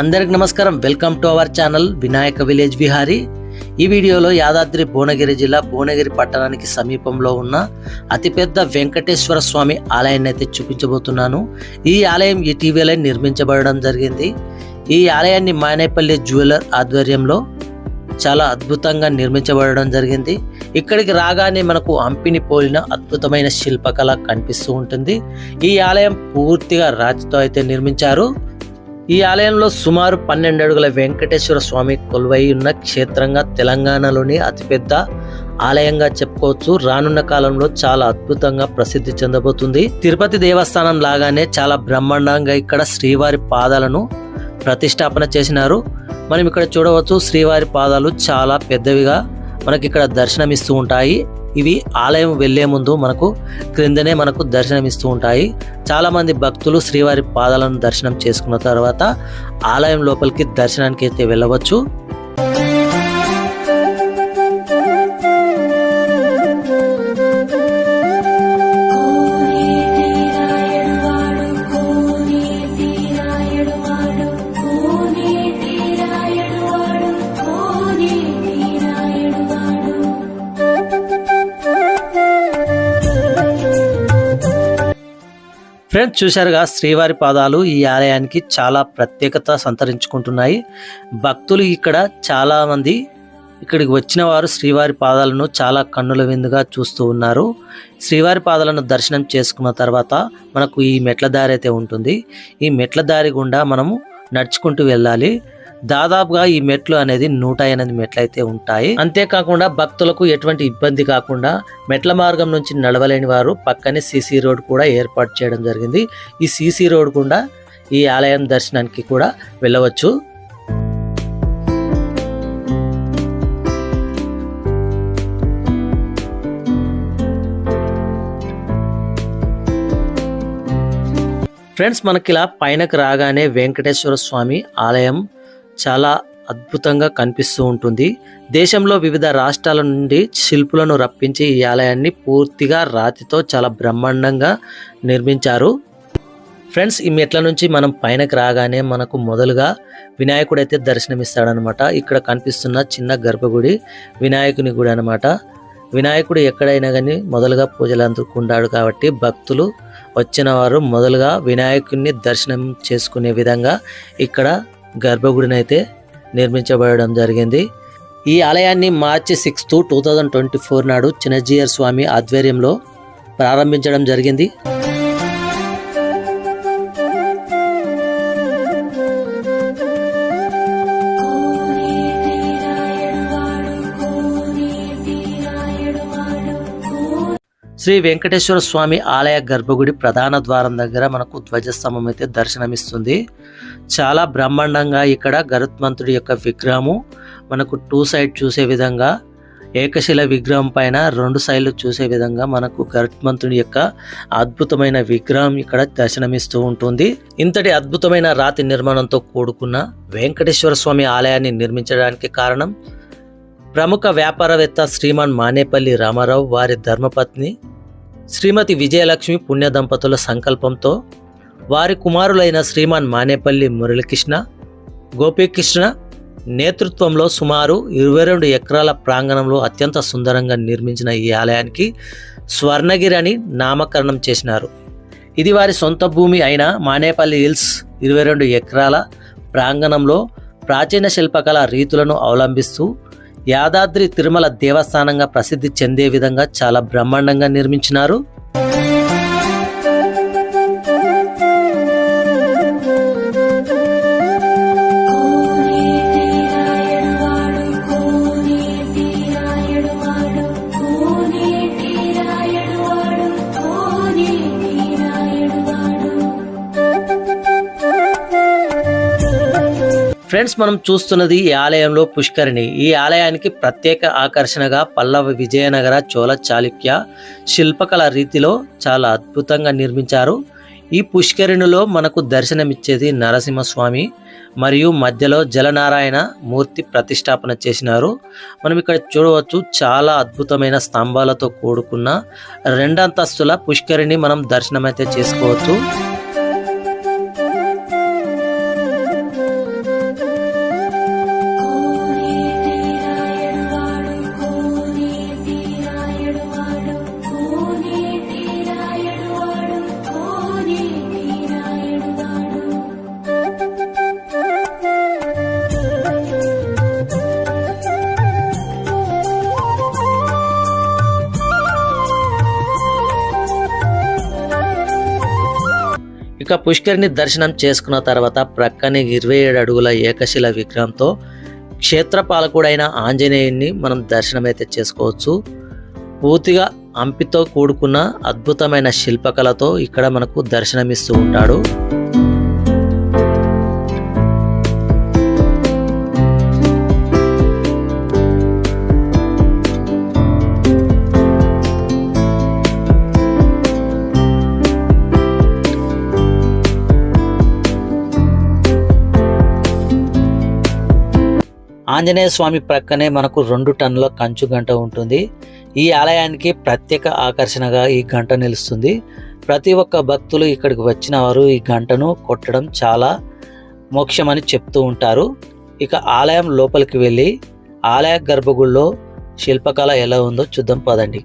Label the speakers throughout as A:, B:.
A: అందరికి నమస్కారం. Welcome to our channel Vinayaka village Vihari ఈ వీడియోలో యాదాద్రి భువనగిరి జిల్లా భువనగిరి పట్టణానికి సమీపంలో ఉన్న అతిపెద్ద వెంకటేశ్వర స్వామి ఆలయాన్ని అయితే చూపించబోతున్నాను. ఈ ఆలయం ఇటీవలే నిర్మించబడడం జరిగింది. ఈ ఆలయాన్ని మానేపల్లి జ్యువెలర్ ఆధ్వర్యంలో చాలా అద్భుతంగా నిర్మించబడడం జరిగింది. ఇక్కడికి రాగానే మనకు హంపిని పోలిన అద్భుతమైన శిల్పకళ కనిపిస్తూ ఉంటుంది. ఈ ఆలయం పూర్తిగా రాతితో అయితే నిర్మించారు. ఈ ఆలయంలో సుమారు పన్నెండు అడుగుల వెంకటేశ్వర స్వామి కొలువై ఉన్న క్షేత్రంగా తెలంగాణలోని అతిపెద్ద ఆలయంగా చెప్పుకోవచ్చు. రానున్న కాలంలో చాలా అద్భుతంగా ప్రసిద్ధి చెందబోతుంది. తిరుపతి దేవస్థానం లాగానే చాలా బ్రహ్మాండంగా ఇక్కడ శ్రీవారి పాదాలను ప్రతిష్టాపన చేసినారు. మనం ఇక్కడ చూడవచ్చు శ్రీవారి పాదాలు చాలా పెద్దవిగా మనకి ఇక్కడ దర్శనమిస్తూ ఉంటాయి. ఇవి ఆలయం వెళ్ళే ముందు మనకు క్రిందనే మనకు దర్శనమిస్తూ ఉంటాయి. చాలామంది భక్తులు శ్రీవారి పాదాలను దర్శనం చేసుకున్న తర్వాత ఆలయం లోపలికి దర్శనానికి అయితే వెళ్ళవచ్చు. ఫ్రెండ్స్ చూశారుగా శ్రీవారి పాదాలు ఈ ఆలయానికి చాలా ప్రత్యేకత సంతరించుకుంటున్నాయి. భక్తులు ఇక్కడ చాలామంది ఇక్కడికి వచ్చిన వారు శ్రీవారి పాదాలను చాలా కన్నుల విందుగా చూస్తూ ఉన్నారు. శ్రీవారి పాదాలను దర్శనం చేసుకున్న తర్వాత మనకు ఈ మెట్ల దారి అయితే ఉంటుంది. ఈ మెట్ల దారి గుండా మనము నడుచుకుంటూ వెళ్ళాలి. దాదాపుగా ఈ మెట్లు అనేది నూట ఎనిమిది మెట్లు అయితే ఉంటాయి. అంతేకాకుండా భక్తులకు ఎటువంటి ఇబ్బంది కాకుండా మెట్ల మార్గం నుంచి నడవలేని వారు పక్కనే సీసీ రోడ్ కూడా ఏర్పాటు చేయడం జరిగింది. ఈ సీసీ రోడ్ గుండా ఈ ఆలయం దర్శనానికి కూడా వెళ్ళవచ్చు. ఫ్రెండ్స్ మనకి ఇలా పైనకు రాగానే వెంకటేశ్వర స్వామి ఆలయం చాలా అద్భుతంగా కనిపిస్తూ ఉంటుంది. దేశంలో వివిధ రాష్ట్రాల నుండి శిల్పులను రప్పించి ఈ ఆలయాన్ని పూర్తిగా రాతితో చాలా బ్రహ్మాండంగా నిర్మించారు. ఫ్రెండ్స్ ఈ మెట్ల నుంచి మనం పైనకి రాగానే మనకు మొదలుగా వినాయకుడు అయితే దర్శనమిస్తాడనమాట ఇక్కడ కనిపిస్తున్న చిన్న గర్భగుడి వినాయకుని గుడి అనమాట వినాయకుడు ఎక్కడైనా కానీ మొదలుగా పూజలు అందుకుంటాడు కాబట్టి భక్తులు వచ్చిన వారు మొదలుగా వినాయకుడిని దర్శనం చేసుకునే విధంగా ఇక్కడ గర్భగుడినైతే నిర్మించబడడం జరిగింది. ఈ ఆలయాన్ని March sixth two thousand twenty four నాడు చిన్నజీయర్ స్వామి ఆధ్వర్యంలో ప్రారంభించడం జరిగింది. శ్రీ వెంకటేశ్వర స్వామి ఆలయ గర్భగుడి ప్రధాన ద్వారం దగ్గర మనకు ధ్వజస్తంభం అయితే దర్శనమిస్తుంది. చాలా బ్రహ్మాండంగా ఇక్కడ గరుత్మంతుడి యొక్క విగ్రహము మనకు టూ సైడ్ చూసే విధంగా ఏకశిల విగ్రహం పైన రెండు సైడ్లు చూసే విధంగా మనకు గరుత్మంతుడి యొక్క అద్భుతమైన విగ్రహం ఇక్కడ దర్శనమిస్తూ ఉంటుంది. ఇంతటి అద్భుతమైన రాతి నిర్మాణంతో కూడుకున్న వెంకటేశ్వర స్వామి ఆలయాన్ని నిర్మించడానికి కారణం ప్రముఖ వ్యాపారవేత్త శ్రీమాన్ మానేపల్లి రామారావు వారి ధర్మపత్ని శ్రీమతి విజయలక్ష్మి పుణ్య దంపతుల సంకల్పంతో వారి కుమారులైన శ్రీమాన్ మానేపల్లి మురళీకృష్ణ గోపీకృష్ణ నేతృత్వంలో సుమారు ఇరవై రెండు ఎకరాల ప్రాంగణంలో అత్యంత సుందరంగా నిర్మించిన ఈ ఆలయానికి స్వర్ణగిరి అని నామకరణం చేసినారు. ఇది వారి సొంత భూమి అయిన మానేపల్లి హిల్స్ ఇరవై రెండు ఎకరాల ప్రాంగణంలో ప్రాచీన శిల్పకళ రీతులను అవలంబిస్తూ యాదాద్రి తిరుమల దేవస్థానంగా ప్రసిద్ధి చెందే విధంగా చాలా బ్రహ్మాండంగా నిర్మించినారు. ఫ్రెండ్స్ మనం చూస్తున్నది ఈ ఆలయంలో పుష్కరిణి. ఈ ఆలయానికి ప్రత్యేక ఆకర్షణగా పల్లవ విజయనగర చోళ చాళుక్య శిల్పకళ రీతిలో చాలా అద్భుతంగా నిర్మించారు. ఈ పుష్కరిణిలో మనకు దర్శనమిచ్చేది నరసింహస్వామి మరియు మధ్యలో జలనారాయణ మూర్తి ప్రతిష్టాపన చేసినారు. మనం ఇక్కడ చూడవచ్చు చాలా అద్భుతమైన స్తంభాలతో కూడుకున్న రెండంతస్తుల పుష్కరిణి మనం దర్శనమైతే చేసుకోవచ్చు. ఇక పుష్కరిని దర్శనం చేసుకున్న తర్వాత ప్రక్కనే ఇరవై ఏడు అడుగుల ఏకశిల విగ్రహంతో క్షేత్రపాలకుడైన ఆంజనేయుని మనం దర్శనమైతే చేసుకోవచ్చు. పూర్తిగా అంపితో కూడుకున్న అద్భుతమైన శిల్పకళతో ఇక్కడ మనకు దర్శనమిస్తూ ఉంటాడు. ఆంజనేయ స్వామి ప్రక్కనే మనకు రెండు టన్నుల కంచు గంట ఉంటుంది. ఈ ఆలయానికి ప్రత్యేక ఆకర్షణగా ఈ గంట నిలుస్తుంది. ప్రతి ఒక్క భక్తులు ఇక్కడికి వచ్చిన వారు ఈ గంటను కొట్టడం చాలా మోక్షమని చెప్తూ ఉంటారు. ఇక ఆలయం లోపలికి వెళ్ళి ఆలయ గర్భగుడిలో శిల్పకళ ఎలా ఉందో చూద్దాం పదండి.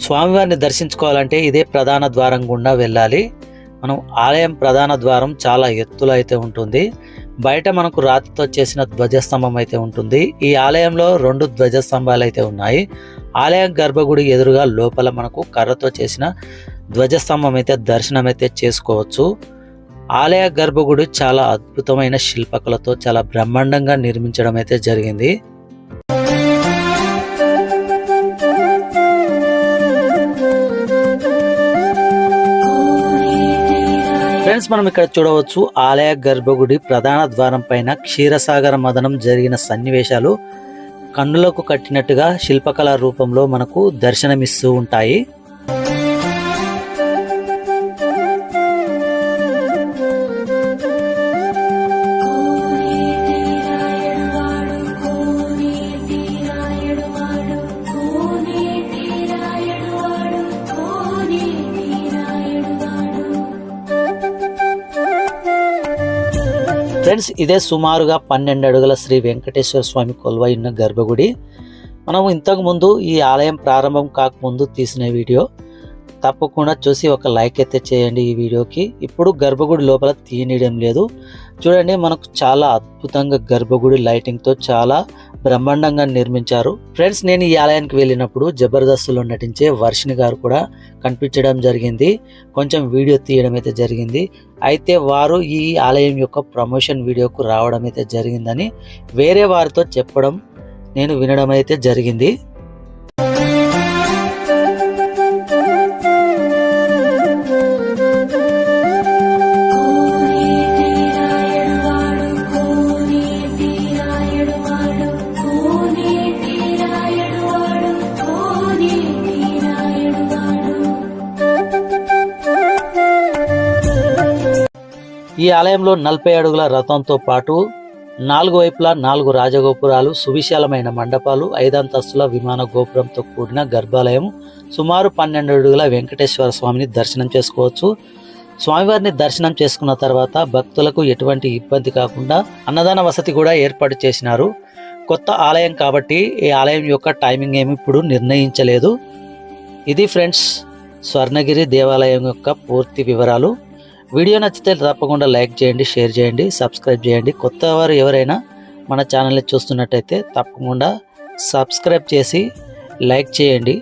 A: స్వామివారిని దర్శించుకోవాలంటే ఇదే ప్రధాన ద్వారం గుండా వెళ్ళాలి. మనం ఆలయం ప్రధాన ద్వారం చాలా ఎత్తులో అయితే ఉంటుంది. బయట మనకు రాతితో చేసిన ధ్వజస్తంభం అయితే ఉంటుంది. ఈ ఆలయంలో రెండు ధ్వజస్తంభాలు అయితే ఉన్నాయి. ఆలయ గర్భగుడి ఎదురుగా లోపల మనకు కర్రతో చేసిన ధ్వజస్తంభం అయితే దర్శనం అయితే చేసుకోవచ్చు. ఆలయ గర్భగుడి చాలా అద్భుతమైన శిల్పకలతో చాలా బ్రహ్మాండంగా నిర్మించడం అయితే జరిగింది. ఫ్రెండ్స్ మనం ఇక్కడ చూడవచ్చు ఆలయ గర్భగుడి ప్రధాన ద్వారం పైన క్షీరసాగర మదనం జరిగిన సన్నివేశాలు. కన్నులకు కట్టినట్టుగా శిల్పకళ రూపంలో మనకు దర్శనమిస్తూ ఉంటాయి. ఫ్రెండ్స్ ఇదే సుమారుగా పన్నెండు అడుగుల శ్రీ వెంకటేశ్వర స్వామి కొలువై ఉన్న గర్భగుడి. మనం ఇంతకుముందు ఈ ఆలయం ప్రారంభం కాకముందు తీసిన వీడియో. తప్పకుండా చూసి ఒక లైక్ అయితే చేయండి ఈ వీడియోకి. ఇప్పుడు గర్భగుడి లోపల తీయనీయడం లేదు. చూడండి మనకు చాలా అద్భుతంగా గర్భగుడి లైటింగ్తో చాలా బ్రహ్మాండంగా నిర్మించారు. ఫ్రెండ్స్ నేను ఈ ఆలయానికి వెళ్ళినప్పుడు జబర్దస్త్లో నటించే వర్షిణి గారు కూడా కనిపించడం జరిగింది. కొంచెం వీడియో తీయడం అయితే జరిగింది. అయితే వారు ఈ ఆలయం యొక్క ప్రమోషన్ వీడియోకు రావడం అయితే జరిగిందని వేరే వారితో చెప్పడం నేను వినడం అయితే జరిగింది. ఈ ఆలయంలో నలభై అడుగుల రథంతో పాటు నాలుగు వైపులా నాలుగు రాజగోపురాలు సువిశాలమైన మండపాలు ఐదంతస్తుల విమాన గోపురంతో కూడిన గర్భాలయం సుమారు పన్నెండు అడుగుల వెంకటేశ్వర స్వామిని దర్శనం చేసుకోవచ్చు. స్వామివారిని దర్శనం చేసుకున్న తర్వాత భక్తులకు ఎటువంటి ఇబ్బంది కాకుండా అన్నదాన వసతి కూడా ఏర్పాటు చేసినారు. కొత్త ఆలయం కాబట్టి ఈ ఆలయం యొక్క టైమింగ్ ఏమి ఇప్పుడు నిర్ణయించలేదు. ఇది ఫ్రెండ్స్ స్వర్ణగిరి దేవాలయం యొక్క పూర్తి వివరాలు. వీడియో నచ్చితే తప్పకుండా లైక్ చేయండి షేర్ చేయండి సబ్స్క్రైబ్ చేయండి. కొత్త వారు ఎవరైనా మన ఛానల్ని చూస్తున్నట్టయితే తప్పకుండా సబ్స్క్రైబ్ చేసి లైక్ చేయండి.